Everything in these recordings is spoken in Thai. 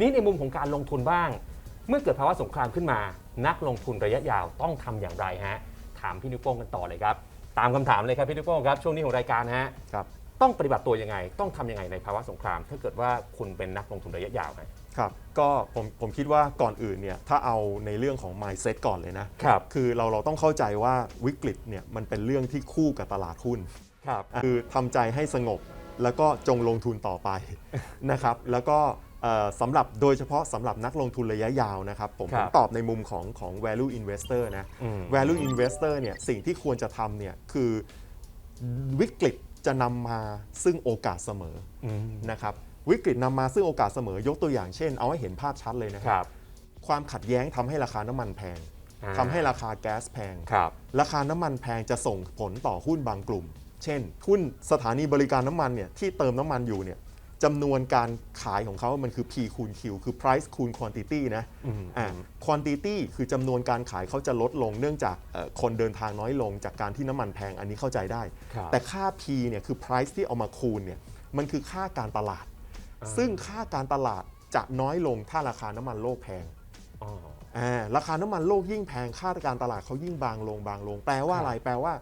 นี่ในมุมของการลงทุนบ้าง เมื่อเกิดภาวะสงครามขึ้นมา นักลงทุนระยะยาวต้องทำอย่างไรฮะ ถามพี่นิ้วโป้งกันต่อเลยครับ ตามคำถามเลยครับพี่นิ้วโป้งครับ ช่วงนี้ของรายการฮะครับต้องปฏิบัติตัวยังไง ต้องทำยังไงในภาวะสงคราม ถ้าเกิดว่าคุณเป็นนักลงทุนระยะยาวฮะครับก็ผมผมคิดว่าก่อนอื่นเนี่ยถ้าเอาในเรื่องของ mindset ก่อนเลยนะครับคือเราเราต้องเข้าใจว่าวิกฤตเนี่ยมันเป็นเรื่องที่คู่กับตลาดหุ้นครับคือทำใจให้สงบแล้วก็จงลงทุนต่อไปนะครับแล้วก็เอ่อ สำหรับโดยเฉพาะสำหรับนักลงทุนระยะยาวนะครับ ผมคผรัมบตอบในมุมของของ value investor นะ อืม value investor เนี่ยสิ่งที่ควรจะทำเนี่ยคือวิกฤตจะนำมาซึ่งโอกาสเสมออืมนะครับวิกฤตนำมาซึ่งโอกาสเสมอยกตัวอย่างเช่น เอาให้เห็นภาพชัดเลยนะคครับรับความขัดแย้งทำให้ราคาน้ำมันแพงอ่าทำให้ราคาแก๊สแพง ครับ ราคาน้ำมันแพงจะส่งผลต่อหุ้นบางกลุ่ม เช่น หุ้นสถานีบริการน้ำมันเนี่ยที่เติมน้ำมันอยู่เนี่ย จำนวนการขายของเขามันคือ P คูณ Q คือ price คูณ quantity นะอืมอ่า quantity คือจำนวนการขายเขาจะลดลง เนื่องจากเอ่อคนเดินทางน้อยลงจากการที่น้ำมันแพงอันนี้เข้าใจได้ ครับ แต่ค่า P เนี่ยคือ price ที่เอามาคูณเนี่ยมันคือค่าการตลาดอ่าซึ่งค่าการตลาดจะน้อยลงถ้าราคาน้ำมันโลกแพง อ๋อ อ่าราคาน้ำมันโลกยิ่งแพงค่าการตลาดเขายิ่งบางลงบางลง แปลว่าอะไรแปลว่า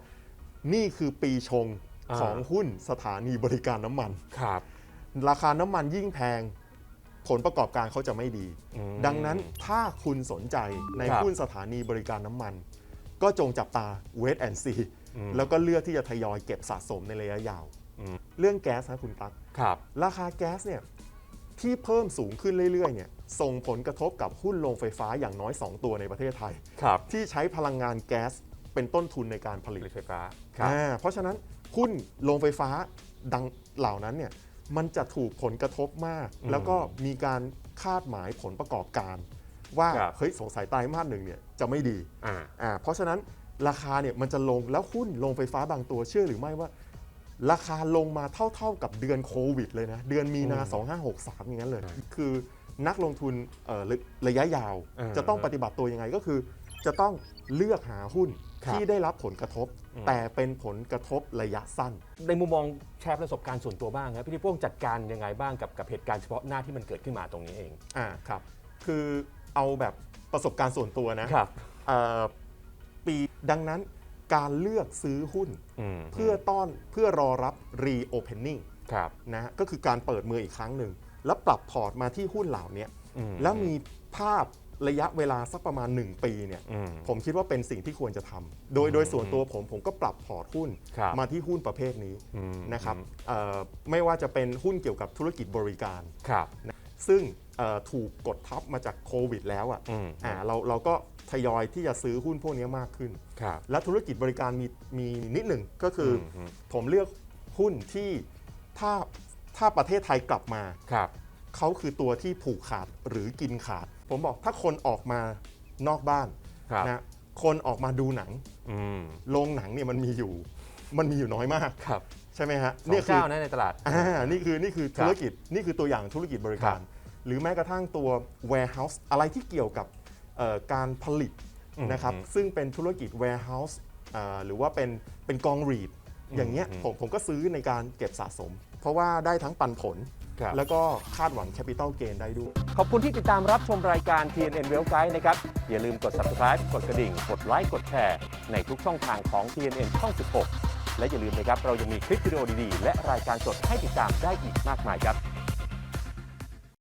นี่คือปีชงอ่า ของหุ้นสถานีบริการน้ำมัน ครับ ราคาน้ำมันยิ่งแพง ผลประกอบการเขาจะไม่ดี อืม ดังนั้นถ้าคุณสนใจในครับ หุ้นสถานีบริการน้ำมัน ก็จงจับตา wait and see อืมแล้วก็เลือกที่จะทยอยเก็บสะสมในระยะยาวอืมเรื่องแก๊สนะคุณตั๊ก ครับ ราคาแก๊สเนี่ยที่เพิ่มสูงขึ้นเรื่อยๆเนี่ยส่งผลกระทบกับหุ้นโรงไฟฟ้าอย่างน้อย 2 ตัวในประเทศไทย ครับที่ใช้พลังงานแก๊สเป็นต้นทุนในการผผลิตลิตไฟฟ้า ครับ อ่าเพราะฉะนั้นหุ้นโรงไฟฟ้าดังเหล่านั้นเนี่ย มันจะถูกผลกระทบมากอืมแล้วก็มีการคาดหมายผลประกอบการ ว่าครับ เฮ้ยสงสัยไตรมาสหนึ่งเนี่ยจะไม่ดีอ่า อ่าเพราะฉะนั้นราคาเนี่ยมันจะลงแล้วหุ้นโรงไฟฟ้าบางตัวเชื่อหรือไม่ว่า ราคาลงมาเท่าๆกับเดือนโควิดเลยนะ เดือนมีนาอืม2563 อย่างนั้นเลยใช่คือนักลงทุนเอ่อระระยะยาวเออจะต้องปฏิบัติตัวยังไงก็คือ จะต้องเลือกหาหุ้นครับ ที่ได้รับผลกระทบอืมแต่เป็นผลกระทบระยะสั้น ในมุมมองแชร์ประสบการณ์ส่วนตัวบ้างครับพี่นิโป้งจัดการยังไงบ้างกับกับเหตุการณ์เฉพาะหน้าที่มันเกิดขึ้นมาตรงนี้เองอ่าครับ คือเอาแบบประสบการณ์ส่วนตัวนะครับเอ่อปีดังนั้นการเลือกซื้อหุ้นอืมเพื่อต้อนเพื่อรอรับ reopening ครับ นะฮะก็คือการเปิดมืออีกครั้งหนึ่ง แล้วปรับพอร์ตมาที่หุ้นเหล่านี้อืมแล้วมีภาพ ระยะเวลาสักประมาณ 1 ปีเนี่ยอืมผมคิดว่าเป็นสิ่งที่ควรจะทำโดยโดยส่วนตัวผมผมก็ปรับพอร์ตหุ้นครับมาที่หุ้นประเภทนี้อืมนะครับเอ่อไม่ว่าจะเป็นหุ้นเกี่ยวกับธุรกิจบริการครับซึ่งเอ่อถูกกดทับมาจากโควิดแล้วอะอืมอ่าเราเราก็ทยอยที่จะซื้อหุ้นพวกนี้มากขึ้นครับและธุรกิจบริการมีมีนิดหนึ่งก็คืออมผมเลือกหุ้นที่ถ้าถ้าประเทศไทยกลับมาครับ เขาคือตัวที่ผูกขาดหรือกินขาด ผมบอกถ้าคนออกมานอกบ้านครับนะคนออกมาดูหนังอืมโรงหนังเนี่ยมันมีอยู่ มันมีอยู่น้อยมาก ครับใช่ไหมฮะนี่นี่เจ้านะในตลาด อ่านี่คือนี่คือครับธุรกิจนี่คือตัวอย่างธุรกิจบริการครับหรือแม้กระทั่งตัว warehouse อะไรที่เกี่ยวกับเอ่อการผลิตอืมนะครับอืมซึ่งเป็นธุรกิจ warehouse อ่าหรือว่าเป็นเป็นกองรีดอืมอย่างเงี้ยอืม ผมผมก็ซื้อในการเก็บสะสม เพราะว่าได้ทั้งปันผลครับ แล้วก็คาดหวังแคปิตอลเกนได้ด้วย ขอบคุณที่ติดตามรับชมรายการ TNN Well Guide นะครับ อย่าลืมกด subscribe กดกระดิ่ง กดไลค์ กดแชร์ ในทุกช่องทางของ TNN ช่อง 16 และอย่าลืมนะครับ เรายังมีคลิปวิดีโอดีๆ และรายการสดให้ติดตามได้อีกมากมายครับ